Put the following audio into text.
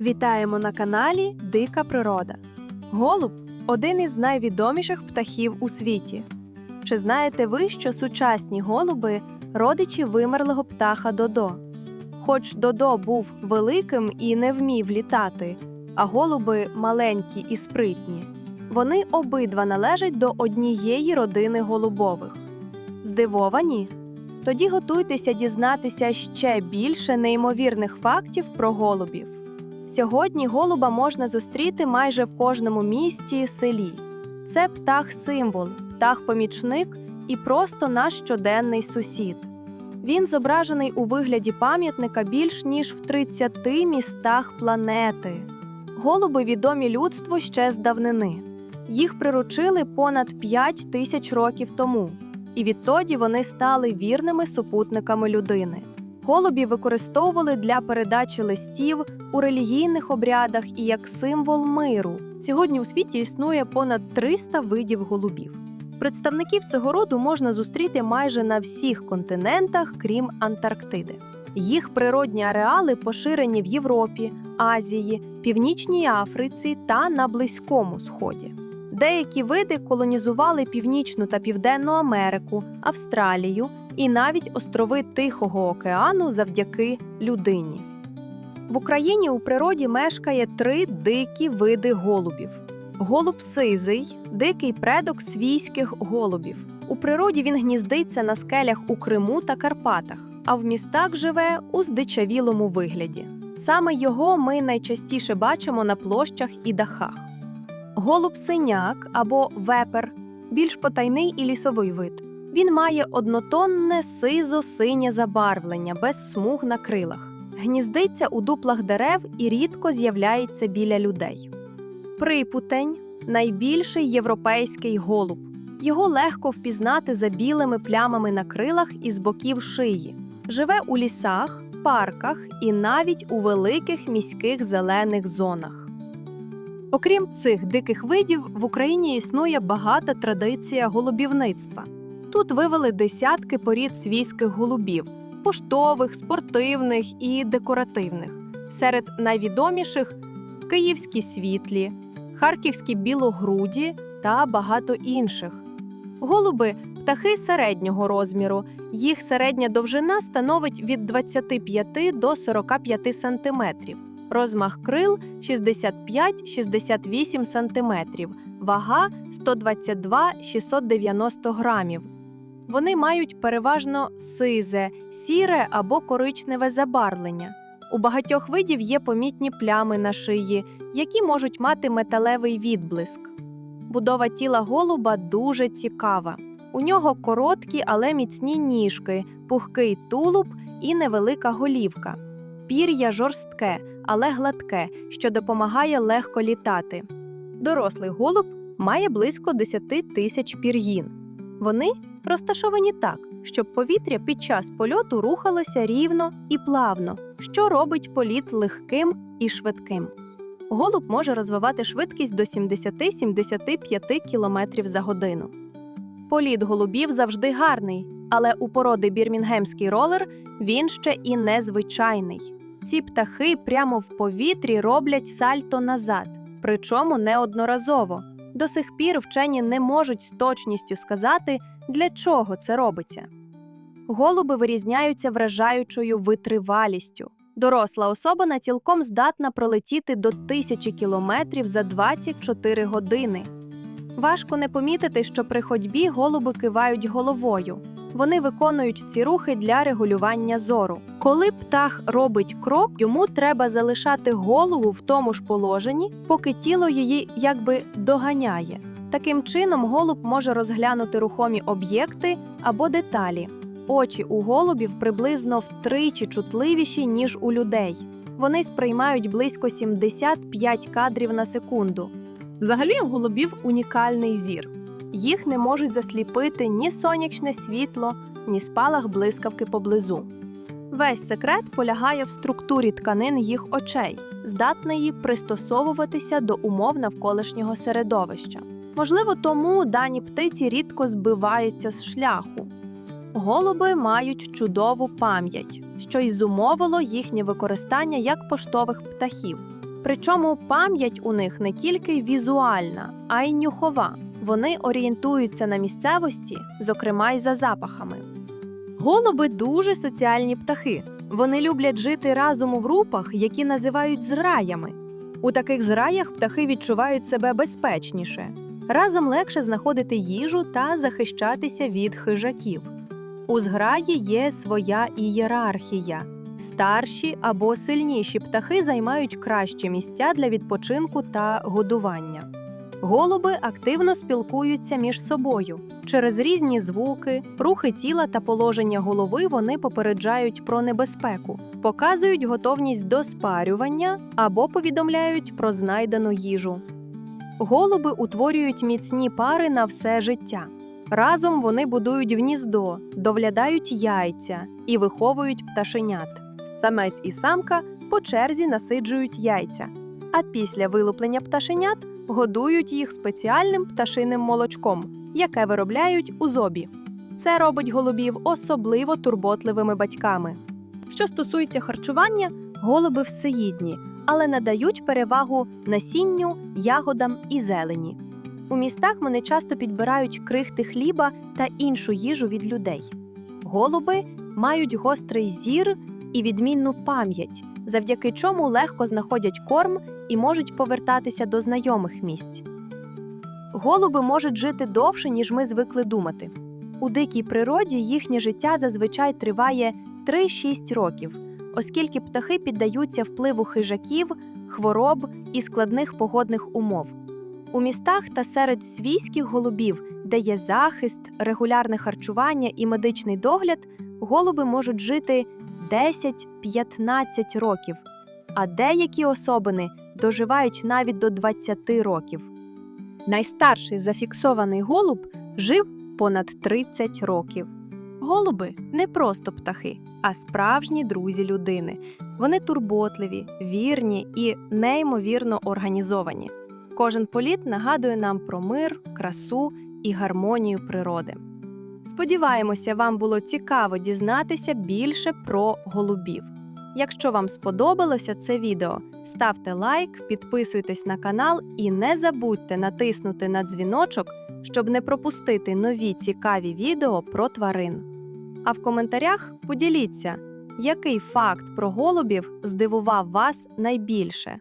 Вітаємо на каналі Дика Природа. Голуб один із найвідоміших птахів у світі. Чи знаєте ви, що сучасні голуби родичі вимерлого птаха Додо? Хоч Додо був великим і не вмів літати, а голуби маленькі і спритні. Вони обидва належать до однієї родини голубових. Здивовані? Тоді готуйтеся дізнатися ще більше неймовірних фактів про голубів. Сьогодні голуба можна зустріти майже в кожному місті селі. Це птах-символ, птах-помічник і просто наш щоденний сусід. Він зображений у вигляді пам'ятника більш ніж в 30 містах планети. Голуби відомі людству ще з давнини. Їх приручили понад 5 тисяч років тому, і відтоді вони стали вірними супутниками людини. Голубі використовували для передачі листів у релігійних обрядах і як символ миру. Сьогодні у світі існує понад 300 видів голубів. Представників цього роду можна зустріти майже на всіх континентах, крім Антарктиди. Їх природні ареали поширені в Європі, Азії, Північній Африці та на Близькому Сході. Деякі види колонізували Північну та Південну Америку, Австралію і навіть острови Тихого океану завдяки людині. В Україні у природі мешкає три дикі види голубів: голуб сизий, дикий предок свійських голубів. У природі він гніздиться на скелях у Криму та Карпатах, а в містах живе у здичавілому вигляді. Саме його ми найчастіше бачимо на площах і дахах. Голуб синяк або вепер більш потайний і лісовий вид. Він має однотонне сизо-синє забарвлення без смуг на крилах, гніздиться у дуплах дерев і рідко з'являється біля людей. Припутень найбільший європейський голуб. Його легко впізнати за білими плямами на крилах і з боків шиї. Живе у лісах, парках і навіть у великих міських зелених зонах. Окрім цих диких видів, в Україні існує багата традиція голубівництва. Тут вивели десятки порід свійських голубів поштових, спортивних і декоративних. Серед найвідоміших київські світлі, харківські білогруді та багато інших. Голуби птахи середнього розміру. Їх середня довжина становить від 25 до 45 сантиметрів. Розмах крил 65-68 сантиметрів, вага 122-690 грамів. Вони мають переважно сизе, сіре або коричневе забарвлення. У багатьох видів є помітні плями на шиї, які можуть мати металевий відблиск. Будова тіла голуба дуже цікава. У нього короткі, але міцні ніжки, пухкий тулуб і невелика голівка. Пір'я жорстке, але гладке, що допомагає легко літати. Дорослий голуб має близько 10 тисяч пір'їн. Вони розташовані так, щоб повітря під час польоту рухалося рівно і плавно, що робить політ легким і швидким. Голуб може розвивати швидкість до 70-75 км за годину. Політ голубів завжди гарний, але у породи бірмінгемський ролер він ще і незвичайний. Ці птахи прямо в повітрі роблять сальто назад, причому неодноразово. До сих пір вчені не можуть з точністю сказати, для чого це робиться. Голуби вирізняються вражаючою витривалістю. Доросла особина цілком здатна пролетіти до тисячі кілометрів за 24 години. Важко не помітити, що при ходьбі голуби кивають головою. Вони виконують ці рухи для регулювання зору. Коли птах робить крок, йому треба залишати голову в тому ж положенні, поки тіло її якби доганяє. Таким чином, голуб може розглянути рухомі об'єкти або деталі. Очі у голубів приблизно втричі чутливіші, ніж у людей. Вони сприймають близько 75 кадрів на секунду. Взагалі, у голубів унікальний зір. Їх не можуть засліпити ні сонячне світло, ні спалах блискавки поблизу. Весь секрет полягає в структурі тканин їх очей, здатної пристосовуватися до умов навколишнього середовища. Можливо, тому дані птиці рідко збиваються з шляху. Голуби мають чудову пам'ять, що й зумовило їхнє використання як поштових птахів. Причому пам'ять у них не тільки візуальна, а й нюхова. Вони орієнтуються на місцевості, зокрема й за запахами. Голуби дуже соціальні птахи. Вони люблять жити разом у групах, які називають зграями. У таких зграях птахи відчувають себе безпечніше. Разом легше знаходити їжу та захищатися від хижаків. У зграї є своя ієрархія. Старші або сильніші птахи займають кращі місця для відпочинку та годування. Голуби активно спілкуються між собою. Через різні звуки, рухи тіла та положення голови вони попереджають про небезпеку, показують готовність до спарювання або повідомляють про знайдену їжу. Голуби утворюють міцні пари на все життя. Разом вони будують гніздо, довлядають яйця і виховують пташенят. Самець і самка по черзі насиджують яйця, а після вилуплення пташенят годують їх спеціальним пташиним молочком, яке виробляють у зобі. Це робить голубів особливо турботливими батьками. Що стосується харчування, голуби всеїдні, але надають перевагу насінню, ягодам і зелені. У містах вони часто підбирають крихти хліба та іншу їжу від людей. Голуби мають гострий зір і відмінну пам'ять, завдяки чому легко знаходять корм і можуть повертатися до знайомих місць. Голуби можуть жити довше, ніж ми звикли думати. У дикій природі їхнє життя зазвичай триває 3-6 років, оскільки птахи піддаються впливу хижаків, хвороб і складних погодних умов. У містах та серед свійських голубів, де є захист, регулярне харчування і медичний догляд, голуби можуть жити 10-15 років, а деякі особини доживають навіть до 20 років. Найстарший зафіксований голуб жив понад 30 років. Голуби не просто птахи, а справжні друзі людини. Вони турботливі, вірні і неймовірно організовані. Кожен політ нагадує нам про мир, красу і гармонію природи. Сподіваємося, вам було цікаво дізнатися більше про голубів. Якщо вам сподобалося це відео, ставте лайк, підписуйтесь на канал і не забудьте натиснути на дзвіночок, щоб не пропустити нові цікаві відео про тварин. А в коментарях поділіться, який факт про голубів здивував вас найбільше.